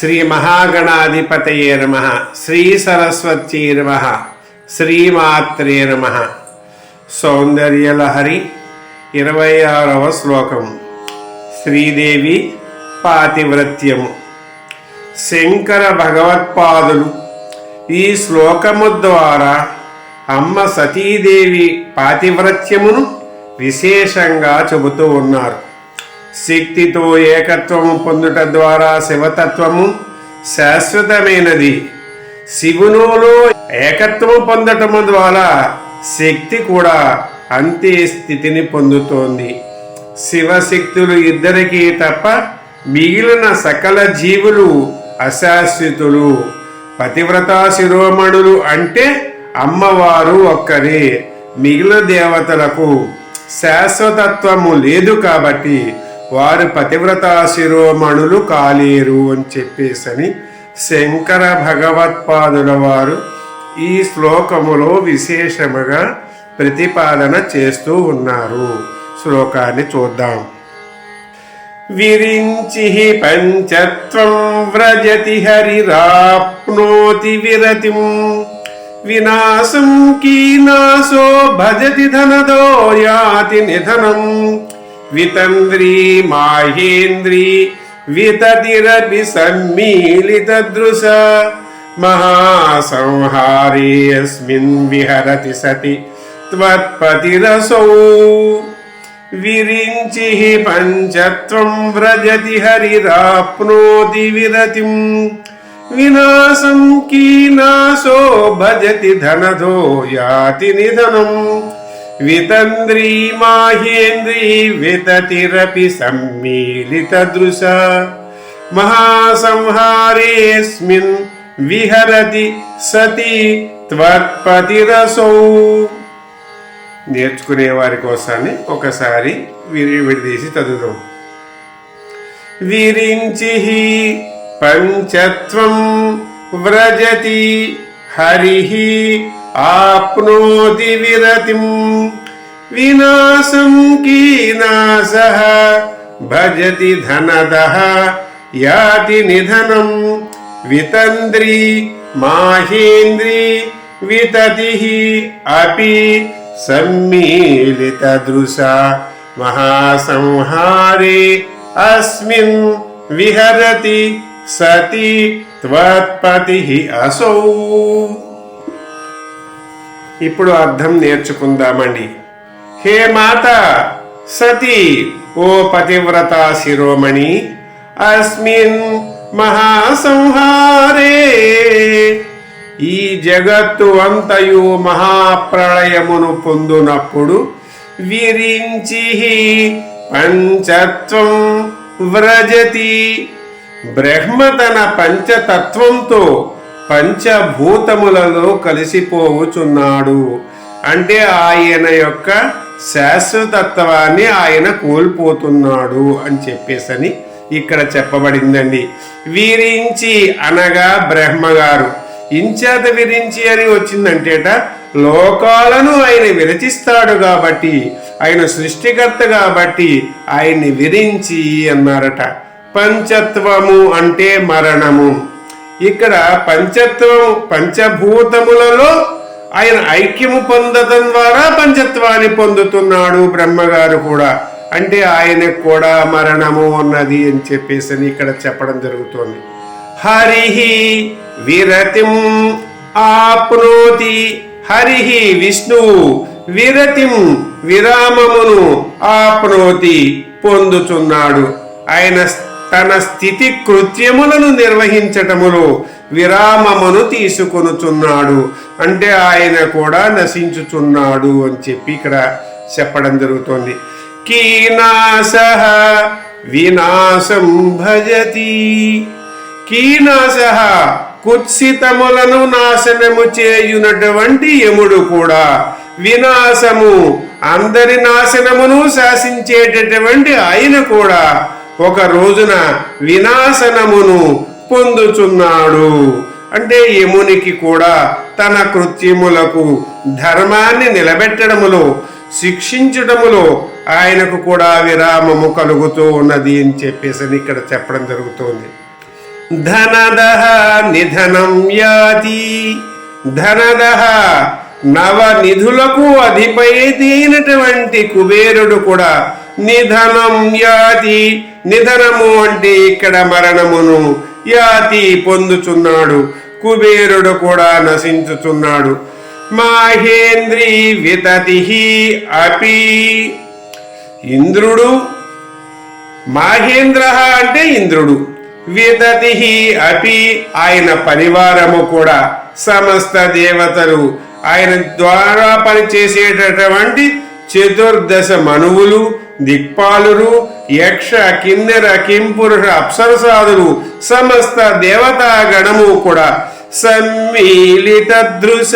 శ్రీ మహాగణాధిపతయే నమ. శ్రీ సరస్వతీ నమ శ్రీమాత్రే నమ. సౌందర్యలహరి ఇరవై ఆరవ శ్లోకం. శ్రీదేవి పాతివ్రత్యము. శంకర భగవత్పాదులు ఈ శ్లోకము ద్వారా అమ్మ సతీదేవి పాతివ్రత్యమును విశేషంగా చెబుతూ ఉన్నారు. శక్తితో ఏకత్వము పొందుట ద్వారా శివతత్వము శాశ్వతమైనది. శివునులో ఏకత్వము పొందటము ద్వారా శక్తి కూడా అంతే స్థితిని పొందుతోంది. శివశక్తులు ఇద్దరికీ తప్ప మిగిలిన సకల జీవులు అశాశ్వతులు. పతివ్రత శిరోమణులు అంటే అమ్మవారు ఒక్కరే. మిగిలిన దేవతలకు శాశ్వతత్వము లేదు కాబట్టి వారు పతివ్రతా శిరోమణులు కాలేరు అని చెప్పేసని శంకర భగవత్పాదుల వారు ఈ శ్లోకములో విశేషముగా ప్రతిపాదన చేస్తూ ఉన్నారు. శ్లోకాన్ని చూద్దాం. విరించి పంచత్వం వ్రజతి హరిరాప్నోతి విరతిం. వినాశం కీనాశో భజతి ధనదో యాతి నిధనం. వితంద్రీ మాహేంద్రీ వితతిరపి సమ్మీలితదృశ మహాసంహారేऽస్మిన్ విహరతి సతి త్వత్పతిరసౌ. విరించి పంచత్వం వ్రజతి హరిరాప్నోతి విరతిం. వినాశం కీనాశో భజతి ధనధో యాతి నిధనం. వితంద్రీ మాహేంద్రీ వితతిరపి సమ్మీలితదృశ మహాసంహారేస్మిన్ విహరతి సతి త్వత్పతిరసౌ నేర్చుకునే వారి కోసాన్ని ఒకసారి విరి విడదీసి చదువుదాం. విరించి పంచత్వం వ్రజతి హరి ఆప్నోతి విరతిం వినాశం కీనాశ భజతి ధనద యాతి నిధనం వితంద్రి మాహేంద్రి వితతి అపి సమ్మీలితదృశ మహాసంహారే అస్మిన్ విహరతి సతి త్వత్పతి అసౌ ఇప్పుడు అర్థం నేర్చుకుందామండి. హే మాత సతి ఓ పతివ్రత శిరోమణి అస్మిన్ మహాసంహారే. ఈ జగత్తు అంతయు మహాప్రళయమును పొందునప్పుడు విరించి పంచత్వం వ్రజతి. బ్రహ్మ తన పంచతత్వంతో పంచభూతములలో కలిసిపోవుచున్నాడు అంటే ఆయన యొక్క శాశ్వతత్వాన్ని ఆయన కోల్పోతున్నాడు అని చెప్పేసని ఇక్కడ చెప్పబడిందండి. వీరించి అనగా బ్రహ్మగారు. ఇంచేత విరించి అని వచ్చిందంటేట లోకాలను ఆయన విరచిస్తాడు కాబట్టి ఆయన సృష్టికర్త కాబట్టి ఆయన్ని విరించి అన్నారట. పంచత్వము అంటే మరణము. ఇక్కడ పంచత్వం పంచభూతములలో ఆయన ఐక్యము పొందడం ద్వారా పంచత్వాన్ని పొందుతున్నాడు బ్రహ్మగారు కూడా. అంటే ఆయనకు కూడా మరణము ఉన్నది అని చెప్పేసి అని ఇక్కడ చెప్పడం జరుగుతోంది. హరిహి విరతిం ఆప్నోతి. హరిహి విష్ణువు విరతిం విరామమును ఆప్నోతి పొందుతున్నాడు. ఆయన తన స్థితి కృత్యములను నిర్వహించటములో విరామమును తీసుకొనుచున్నాడు. అంటే ఆయన కూడా నశించుచున్నాడు అని చెప్పి ఇక్కడ చెప్పడం జరుగుతోంది. కీనాశ వినాశం భజతి. కీనాశ కుత్సితములను నాశనము చేయునటువంటి యముడు కూడా వినాశము అందరి నాశనమును శాసించేటటువంటి ఆయన కూడా ఒక రోజున వినాశనమును పొందుచున్నాడు. అంటే యమునికి కూడా తన కృత్యములకు ధర్మాన్ని నిలబెట్టడములో శిక్షించడములో ఆయనకు కూడా విరామము కలుగుతూ ఉన్నది అని చెప్పేసి ఇక్కడ చెప్పడం జరుగుతోంది. ధనదహ నిధనం యాతి. ధనదహ నవ నిధులకు అధిపతి అయినటువంటి కుబేరుడు కూడా నిధనం యాతి. నిధనము అంటే ఇక్కడ మరణమును యాతి పొందుచున్నాడు. కుబేరుడు కూడా నశించుచున్నాడు. మాహేంద్రి వితతి అపి. ఇంద్రుడు మాహేంద్ర అంటే ఇంద్రుడు. వితతి అపి ఆయన పరివారము కూడా సమస్త దేవతలు. ఆయన ద్వారా పనిచేసేటటువంటి చతుర్దశ మనువులు దిక్పాలురు యక్ష కిన్నెర కింపురుష అప్సరసాదులు సమస్త దేవతాగణము కూడా సమ్మిళిత దృశ.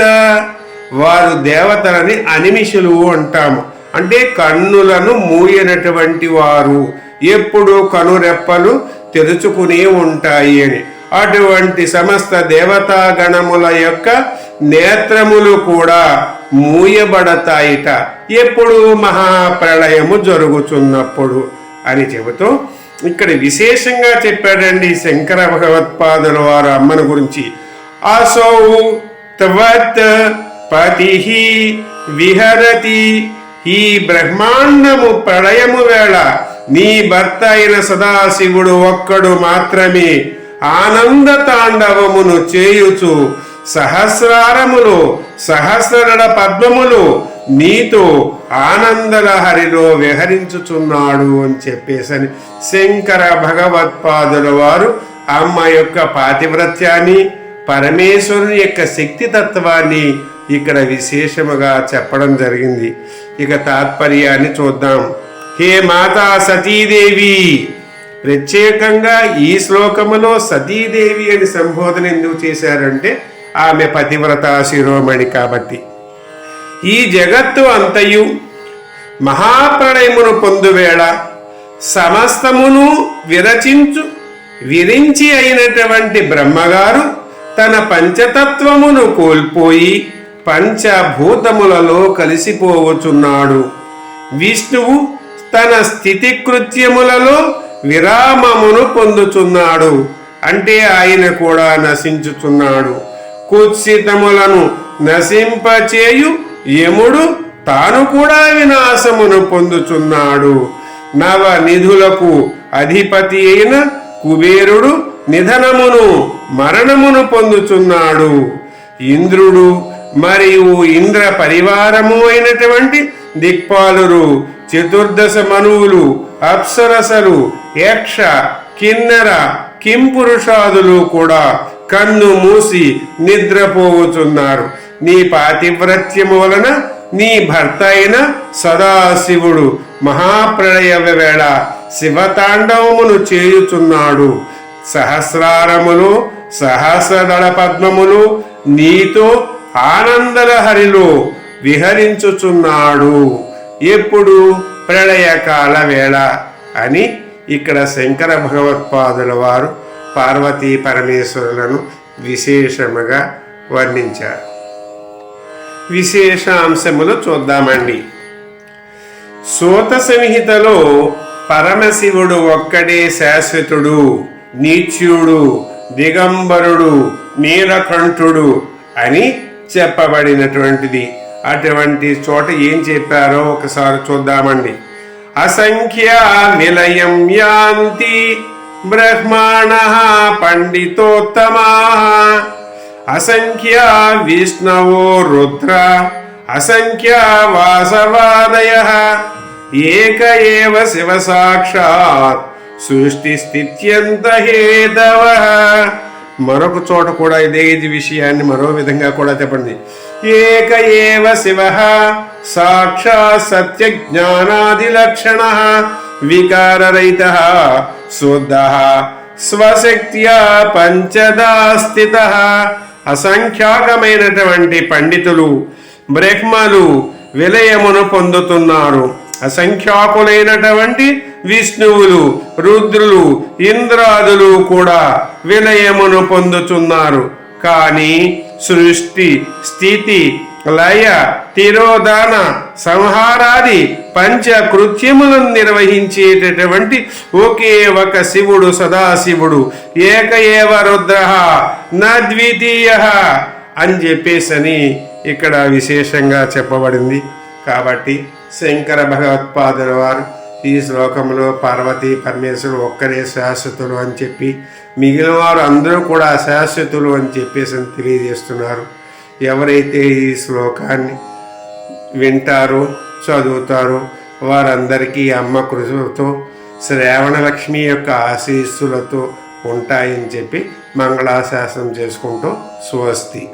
వారు దేవతలని అనిమిషులు అంటాము. అంటే కన్నులను మూయనటువంటి వారు ఎప్పుడు కనురెప్పలు తెరుచుకుని ఉంటాయి అని. అటువంటి సమస్త దేవతాగణముల యొక్క నేత్రములు కూడా మూయబడతాయిట. ఎప్పుడు మహాప్రళయము జరుగుతున్నప్పుడు అని చెబుతూ ఇక్కడ విశేషంగా చెప్పాడండి శంకర భగవత్పాదుల వారు అమ్మను గురించి. అసౌ త్వత్ పతి విహరతి. ఈ బ్రహ్మాండము ప్రళయము వేళ నీ భర్త అయిన సదాశివుడు ఒక్కడు మాత్రమే ఆనంద తాండవమును చేయుచు సహస్రారములు సహస్రగడ పద్మములు నీతో ఆనందలహరిలో విహరించుచున్నాడు అని చెప్పేసని శంకర భగవత్పాదుల వారు అమ్మ యొక్క పాతివ్రత్యాన్ని పరమేశ్వరుని యొక్క శక్తి తత్వాన్ని ఇక్కడ విశేషముగా చెప్పడం జరిగింది. ఇక తాత్పర్యాన్ని చూద్దాం. హే మాతా సతీదేవి! ప్రత్యేకంగా ఈ శ్లోకములో సతీదేవి అని సంబోధన ఎందుకు చేశారంటే ఆమె పతివ్రత శిరోమణి కాబట్టి. ఈ జగత్తు అంతయు మహాప్రళయమును పొందువేళ సమస్తమును విరచించు విరించి అయినటువంటి బ్రహ్మగారు తన పంచతత్వమును కోల్పోయి పంచభూతములలో కలిసిపోవచున్నాడు విష్ణువు తన స్థితి కృత్యములలో విరామమును పొందుచున్నాడు. అంటే ఆయన కూడా నశించుచున్నాడు. కుత్సితములను నశింపచేయు యముడు తాను కూడా వినాశమును పొందుచున్నాడు. నవ నిధులకు అధిపతి అయిన కుబేరుడు నిధనమును మరణమును పొందుచున్నాడు. ఇంద్రుడు మరియు ఇంద్ర పరివారము అయినటువంటి దిక్పాలురు చతుర్దశ మనువులు అప్సరసలు యక్ష కిన్నెర కింపురుషాదులు కూడా కన్ను మూసి నిద్రపోవుచున్నారు. నీ పాతివ్రత్యము వలన నీ భర్త అయిన సదాశివుడు మహాప్రళయ వేళ శివతాండవమును చేయుచున్నాడు. సహస్రారములు సహస్రదళ పద్మములు నీతో ఆనందలహరిలో విహరించుచున్నాడు. ఎప్పుడు? ప్రళయకాల వేళ అని ఇక్కడ శంకర భగవత్పాదుల వారు పార్వతీ పరమేశ్వరులను విశేషముగా వర్ణించారు. విశేషాంశములు చూద్దామండి. సూత సంహితలో పరమశివుడు ఒక్కడే శాశ్వతుడు నీచ్యుడు దిగంబరుడు నీలకంఠుడు అని చెప్పబడినటువంటిది. అటువంటి చోట ఏం చెప్పారో ఒకసారి చూద్దామండి. అసంఖ్య నిలయం యాంతి బ్రహ్మాణ పండితోత్తమా అసంఖ్య విష్ణవో రుద్ర అసంఖ్య వాసవాదయ ఏక ఏవ శివ సాక్షాత్ సృష్టి స్థిత్యంత హేతవ మరొక చోట కూడా ఇదే ఇది విషయాన్ని మరో విధంగా కూడా చెప్పండి. ఏక ఏవ శివ సాక్షాత్ సత్య జ్ఞానాది లక్షణ వికారరహిత శుద్ధ స్వశక్త్యా పంచదా స్థిత అసంఖ్యాకమైనటువంటి పండితులు బ్రహ్మలు విలయమును పొందుతున్నారు. అసంఖ్యాకులైనటువంటి విష్ణువులు రుద్రులు ఇంద్రాదులు కూడా విలయమును పొందుతున్నారు. కానీ సృష్టి స్థితి లయ తిరోధాన సంహారాది పంచ కృత్యములను నిర్వహించేటటువంటి ఒకే ఒక శివుడు సదాశివుడు. ఏక ఏవ రుద్ర ద్వితీయ అని చెప్పేసని ఇక్కడ విశేషంగా చెప్పబడింది. కాబట్టి శంకర భగవత్పాదుల వారు ఈ శ్లోకంలో పార్వతీ పరమేశ్వరుడు ఒక్కరే శాశ్వతులు అని చెప్పి మిగిలిన వారు అందరూ కూడా శాశ్వతులు అని చెప్పేసి అని తెలియజేస్తున్నారు. ఎవరైతే ఈ శ్లోకాన్ని వింటారో చదువుతారో వారందరికీ అమ్మ కృషితో శ్రావణలక్ష్మి యొక్క ఆశీస్సులతో ఉంటాయని చెప్పి మంగళాశాసనం చేసుకుంటూ స్వస్తి.